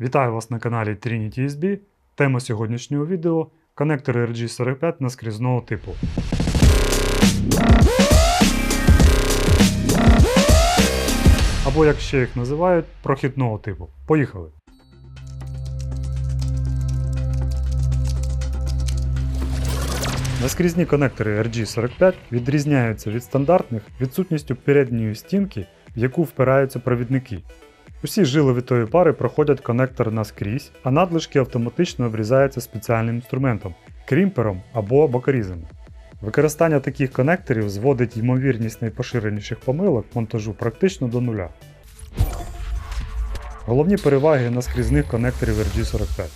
Вітаю вас на каналі Trinity USB. Тема сьогоднішнього відео коннектори RG45 наскрізного типу. Або як ще їх називають, прохідного типу. Поїхали! Наскрізні конектори RG45 відрізняються від стандартних відсутністю передньої стінки, в яку впираються провідники. Усі жили вітої пари проходять конектор наскрізь, а надлишки автоматично врізаються спеціальним інструментом крімпером або бокорізом. Використання таких конекторів зводить ймовірність найпоширеніших помилок монтажу практично до нуля. Головні переваги наскрізних конекторів RG45.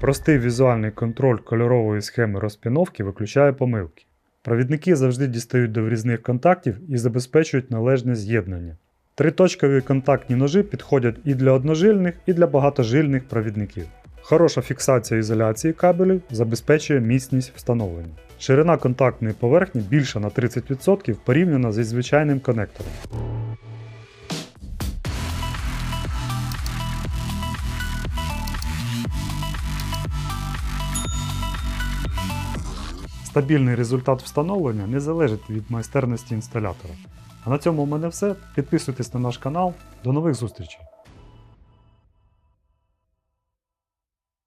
Простий візуальний контроль кольорової схеми розпіновки виключає помилки. Провідники завжди дістають до врізних контактів і забезпечують належне з'єднання. Триточкові контактні ножі підходять і для одножильних, і для багатожильних провідників. Хороша фіксація ізоляції кабелів забезпечує міцність встановлення. Ширина контактної поверхні більша на 30% порівняно зі звичайним конектором. Стабільний результат встановлення не залежить від майстерності інсталятора. А на цьому у мене все. Підписуйтесь на наш канал. До нових зустрічей!